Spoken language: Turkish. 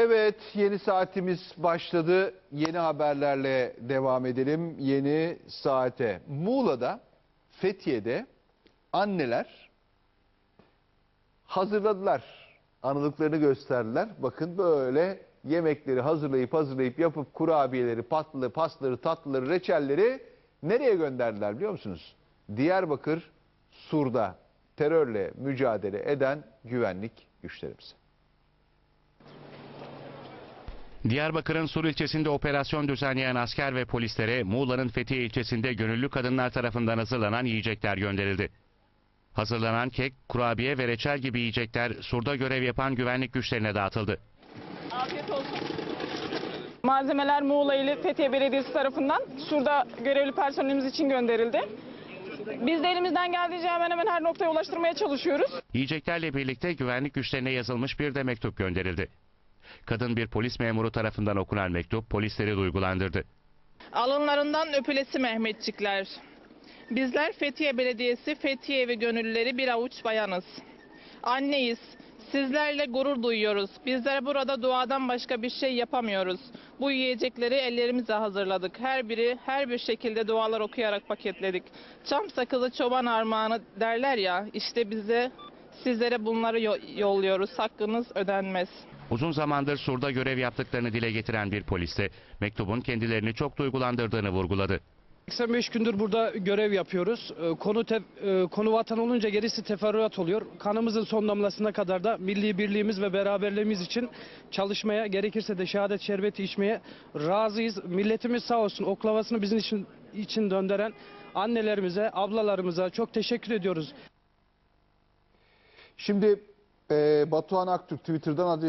Evet, yeni saatimiz başladı. Yeni haberlerle devam edelim. Yeni saate. Muğla'da, Fethiye'de anneler hazırladılar. Anılıklarını gösterdiler. Bakın böyle yemekleri hazırlayıp hazırlayıp yapıp kurabiyeleri, patlı, pasları, tatlıları, reçelleri nereye gönderdiler biliyor musunuz? Diyarbakır, Sur'da terörle mücadele eden güvenlik güçlerimize. Diyarbakır'ın Sur ilçesinde operasyon düzenleyen asker ve polislere Muğla'nın Fethiye ilçesinde gönüllü kadınlar tarafından hazırlanan yiyecekler gönderildi. Hazırlanan kek, kurabiye ve reçel gibi yiyecekler Sur'da görev yapan güvenlik güçlerine dağıtıldı. Afiyet olsun. Malzemeler Muğla ili Fethiye Belediyesi tarafından Sur'da görevli personelimiz için gönderildi. Biz de elimizden geldiğince hemen hemen her noktaya ulaştırmaya çalışıyoruz. Yiyeceklerle birlikte güvenlik güçlerine yazılmış bir de mektup gönderildi. Kadın bir polis memuru tarafından okunan mektup polisleri duygulandırdı. Alınlarından öpülesi Mehmetçikler. Bizler Fethiye Belediyesi Fethiye ve gönüllüleri bir avuç bayanız. Anneyiz. Sizlerle gurur duyuyoruz. Bizler burada duadan başka bir şey yapamıyoruz. Bu yiyecekleri ellerimizle hazırladık. Her biri her bir şekilde dualar okuyarak paketledik. Çam sakızı çoban armağanı derler ya. işte bize sizlere bunları yo- yolluyoruz. Hakkınız ödenmez. Uzun zamandır Sur'da görev yaptıklarını dile getiren bir polis de mektubun kendilerini çok duygulandırdığını vurguladı. 85 gündür burada görev yapıyoruz. Ee, Konu te- e, konu vatan olunca gerisi teferruat oluyor. Kanımızın son damlasına kadar da milli birliğimiz ve beraberliğimiz için çalışmaya, gerekirse de şehadet şerbeti içmeye razıyız. Milletimiz sağ olsun oklavasını bizim için, için döndüren annelerimize, ablalarımıza çok teşekkür ediyoruz. Şimdi e, Batuhan Aktürk Twitter'dan adres